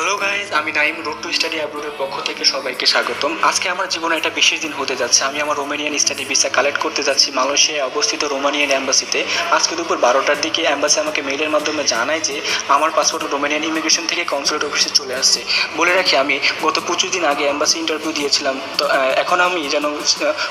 Hello guys আমি Naim road to study অ্যাব্রোডের পক্ষ থেকে সবাইকে স্বাগতম। আজকে আমার জীবনে একটা বিশেষ দিন হতে যাচ্ছে। আমি আমার রোমানিয়ান স্টাডি ভিসা কালেক্ট করতে যাচ্ছি মালয়েশিয়ায় অবস্থিত রোমানিয়ান অ্যাম্বাসিতে আজকে দুপুর বারোটার দিকে অ্যাম্বাসি আমাকে মেইলের মাধ্যমে জানায় যে, আমার পাসপোর্ট রোমানিয়ান ইমিগ্রেশন থেকে কনসুলেট অফিসে চলে আসছে। বলে রাখি, আমি গত পঁচিশ দিন আগে অ্যাম্বাসি ইন্টারভিউ দিয়েছিলাম। তো এখন আমি যেন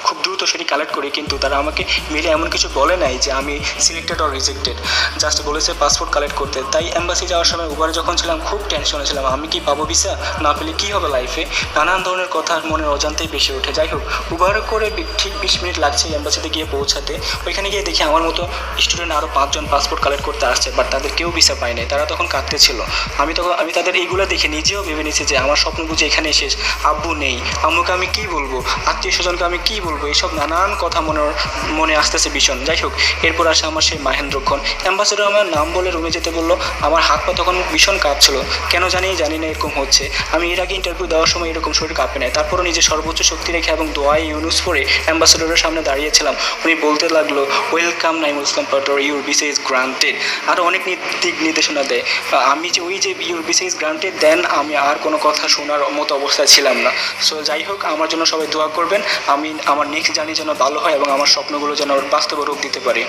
খুব দ্রুত সেটি কালেক্ট করি, কিন্তু তারা আমাকে মেলে এমন কিছু বলে নাই যে, আমি সিলেক্টেড অর রিজেক্টেড জাস্ট বলেছে পাসপোর্ট কালেক্ট করতে। তাই অ্যাম্বাসি যাওয়ার সময় উবারে যখন ছিলাম, খুব টেনশনে ছিলাম। আমি কি পাবো ভিসা? না পেলে কী হবে লাইফে নানান ধরনের কথা মনের অজান্তেই বেশি ওঠে। যাই হোক উবারে করে ঠিক বিশ মিনিট লাগছে অ্যাম্বাসিতে গিয়ে পৌঁছাতে। ওইখানে গিয়ে দেখি আমার মতো স্টুডেন্ট আরও পাঁচজন পাসপোর্ট কালেক্ট করতে আসছে বাট তাদের কেউ ভিসা পায় নাই। তারা তখন কাঁদতে ছিল। আমি তখন, আমি তাদের এইগুলো দেখে নিজেও ভেবে নিয়েছি যে আমার স্বপ্ন বুঝে এখানে শেষ। আব্বু নেই। আম্মুকে আমি কী বলব? আত্মীয় স্বজনকে আমি কী বলব? এইসব নানান কথা মনে মনে আসতেছে ভীষণ। যাই হোক, এরপর আসে আমার সেই মাহেন্দ্রক্ষণ। অ্যাম্বাসেডর আমার নাম বলে রুমে যেতে বলল। আমার হাত পা তখন ভীষণ কাঁপছিল। কেন জানি জানি না এরকম হচ্ছে। আমি এর আগে ইন্টারভিউ দেওয়ার সময় এরকম শরীর কাঁপে নেয় তারপরও নিজের সর্বোচ্চ শক্তি রেখে এবং দোয়াই ইউনুস করে অ্যাম্বাসেডরের সামনে দাঁড়িয়েছিলাম। উনি বলতে লাগল ওয়েলকাম নাইমুল ইসলাম পাটর ইউর ভিসা ইজ গ্রান্টেড আরও অনেক দিক নির্দেশনা দেয়। আমি যে ওই যে your visa is granted then আমি আর কোনো কথা শোনার মতো অবস্থায় ছিলাম না। সো যাই হোক, আমার জন্য সবাই দোয়া করবেন। আমি, আমার নেক্সট জার্নি যেন ভালো হয় এবং আমার স্বপ্নগুলো যেন বাস্তবে রূপ দিতে পারি।